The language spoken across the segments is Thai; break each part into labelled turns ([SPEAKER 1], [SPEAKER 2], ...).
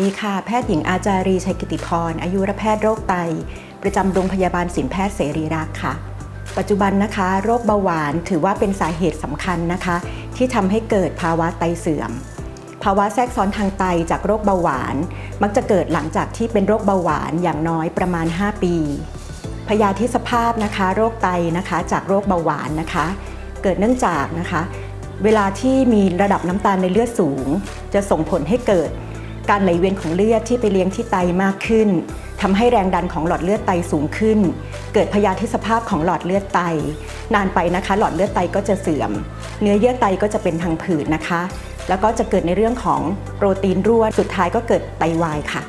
[SPEAKER 1] ดีค่ะ แพทย์หญิงอาจารีชัยกิติพร อายุรแพทย์โรคไต ประจำโรงพยาบาลศิลแพทย์เสรีรักค่ะ ปัจจุบันนะคะ โรคเบาหวานถือว่าเป็นสาเหตุสำคัญนะคะ ที่ทำให้เกิดภาวะไตเสื่อม ภาวะแทรกซ้อนทางไตจากโรคเบาหวาน มักจะเกิดหลังจากที่เป็นโรคเบาหวานอย่างน้อยประมาณ 5 ปีพยาธิสภาพนะคะ โรคไตนะคะ จากโรคเบาหวานนะคะ เกิดเนื่องจากนะคะ เวลาที่มีระดับน้ำตาลในเลือดสูง จะส่งผลให้เกิด การไหลเวียนของเลือดที่ไปเลี้ยงที่ไตมากขึ้นทำให้แรงดันของหลอดเลือดไตสูงขึ้น เกิดพยาธิสภาพของหลอดเลือดไต นานไปนะคะ หลอดเลือดไตก็จะเสื่อม เนื้อเยื่อไตก็จะเป็นพังผืดนะคะ แล้วก็จะเกิดในเรื่องของโปรตีนรั่วสุดท้ายก็เกิดไตวายค่ะ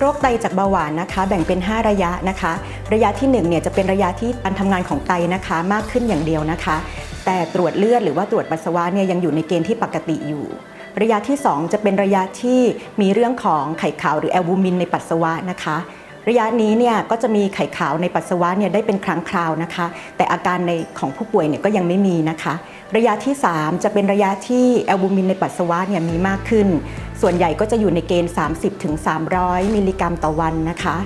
[SPEAKER 1] โรคไตจากเบาหวานนะคะ แบ่งเป็น 5 ระยะนะคะ ระยะที่1เนี่ยจะเป็นระยะที่การทำงานของไตนะคะ มากขึ้นอย่างเดียวนะคะ แต่ตรวจเลือดหรือว่าตรวจปัสสาวะเนี่ยยังอยู่ในเกณฑ์ที่ปกติอยู่ ระยะที่ 2 จะเป็นระยะที่มีเรื่องของไข่ขาวหรือแอลบูมินในปัสสาวะนะคะระยะนี้เนี่ยก็จะมีไข่ขาวในปัสสาวะเนี่ยได้เป็นครั้งคราวนะคะ แต่อาการในของผู้ป่วยเนี่ยก็ยังไม่มีนะคะ ระยะที่ 3 จะเป็นระยะที่แอลบูมินในปัสสาวะเนี่ยมีมากขึ้น ส่วนใหญ่ก็จะอยู่ในเกณฑ์ 30-300 มิลลิกรัมต่อวันนะคะ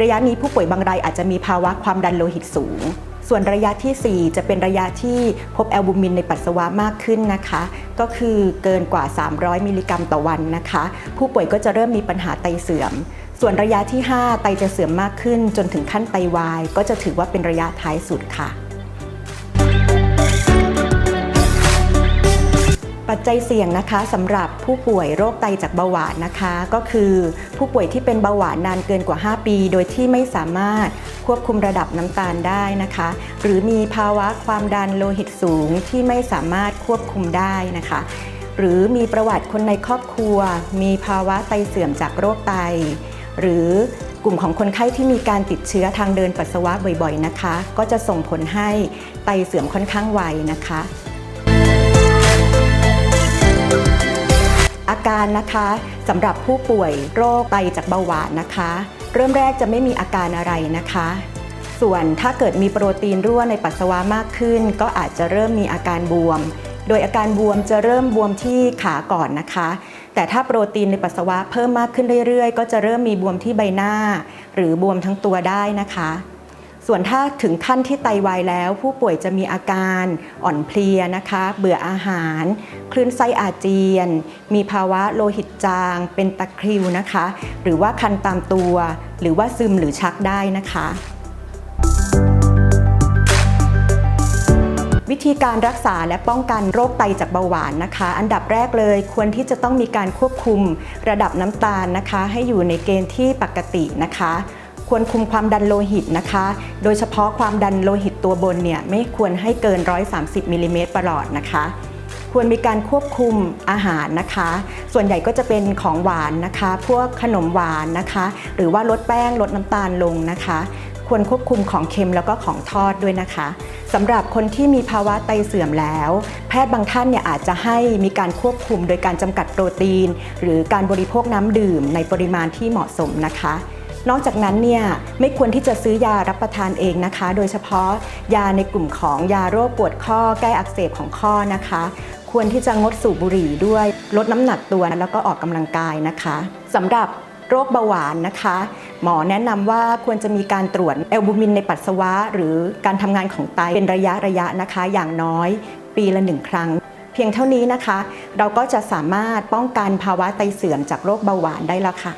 [SPEAKER 1] ระยะนี้ผู้ป่วยบางรายอาจจะมีภาวะความดันโลหิตสูง ส่วนระยะทีสี่ 4 จะเป็นระยะที่พบแอลบูมินในปัสสาวะมากขึ้นนะคะ ก็คือเกินกว่า 300 มิลลิกรัมต่อวันนะคะ ผู้ป่วยก็จะเริ่มมีปัญหาไตเสื่อมส่วนระยะที่ 5 ไตจะเสื่อมมากขึ้นจนถึงขั้นไตวาย ก็จะถือว่าเป็นระยะท้ายสุดค่ะ ปัจจัยเสี่ยงนะคะสำหรับผู้ป่วยโรคไตจากเบาหวานนะคะ ก็คือผู้ป่วยที่เป็นเบาหวานนานเกินกว่า 5 ปี โดยที่ไม่สามารถควบคุมระดับน้ำตาลได้นะคะ หรือมีภาวะความดันโลหิตสูงที่ไม่สามารถควบคุมได้นะคะ หรือมีประวัติคนในครอบครัว มีภาวะไตเสื่อมจากโรคไต หรือกลุ่มของคนไข้ที่มีการติดเชื้อทางเดินปัสสาวะบ่อยๆนะคะ ก็จะส่งผลให้ไตเสื่อมค่อนข้างไวนะคะ อาการนะคะสำหรับผู้ป่วยโรคไตจากเบาหวานนะคะ เริ่มแรกจะไม่มีอาการอะไรนะคะ ส่วนถ้าเกิดมีโปรตีนรั่วในปัสสาวะมากขึ้น ก็อาจจะเริ่มมีอาการบวม โดยอาการบวมจะเริ่มบวมที่ขาก่อนนะคะ แต่ถ้าโปรตีนในปัสสาวะเพิ่มมากขึ้นเรื่อยๆ ก็จะเริ่มมีบวมที่ใบหน้า หรือบวมทั้งตัวได้นะคะ ส่วนถ้าถึงขั้นที่ไตวายแล้ว ผู้ป่วยจะมีอาการอ่อนเพลียนะคะ เบื่ออาหาร คลื่นไส้อาเจียน มีภาวะโลหิตจาง เป็นตะคริวนะคะ หรือว่าคันตามตัว หรือว่าซึมหรือชักได้นะคะวิธีการรักษาและป้องกันโรคไตจากเบาหวานนะคะ อันดับแรกเลยควรที่จะต้องมีการควบคุมระดับน้ำตาลนะคะ ให้อยู่ในเกณฑ์ที่ปกตินะคะ ควรคุมความดันโลหิตนะคะ โดยเฉพาะความดันโลหิตตัวบนเนี่ยไม่ควรให้เกิน 130มิลลิเมตรประหลอดนะคะควรมีการควบคุมอาหารนะคะ ส่วนใหญ่ก็จะเป็นของหวานนะคะ พวกขนมหวานนะคะ หรือว่าลดแป้งลดน้ำตาลลงนะคะ ควรควบคุมของเค็มแล้วก็ของทอดด้วยนะคะสำหรับคนที่มีภาวะไตเสื่อมแล้ว แพทย์บางท่านเนี่ยอาจจะให้มีการควบคุมโดยการจำกัดโปรตีน หรือการบริโภคน้ำดื่มในปริมาณที่เหมาะสมนะคะ นอกจากนั้นเนี่ยไม่ควรที่จะซื้อยารับประทานเองนะคะ โดยเฉพาะยาในกลุ่มของยาโรคปวดข้อแก้อักเสบของข้อนะคะ ควรที่จะงดสูบบุหรี่ด้วยลดน้ำหนักตัวแล้วก็ออกกำลังกายนะคะสำหรับโรคเบาหวานนะคะ หมอแนะนำว่าควรจะมีการตรวจแอลบูมินในปัสสาวะ หรือการทำงานของไตเป็นระยะระยะนะคะ อย่างน้อยปีละหนึ่งครั้ง เพียงเท่านี้นะคะ เราก็จะสามารถป้องกันภาวะไตเสื่อมจากโรคเบาหวานได้แล้วค่ะ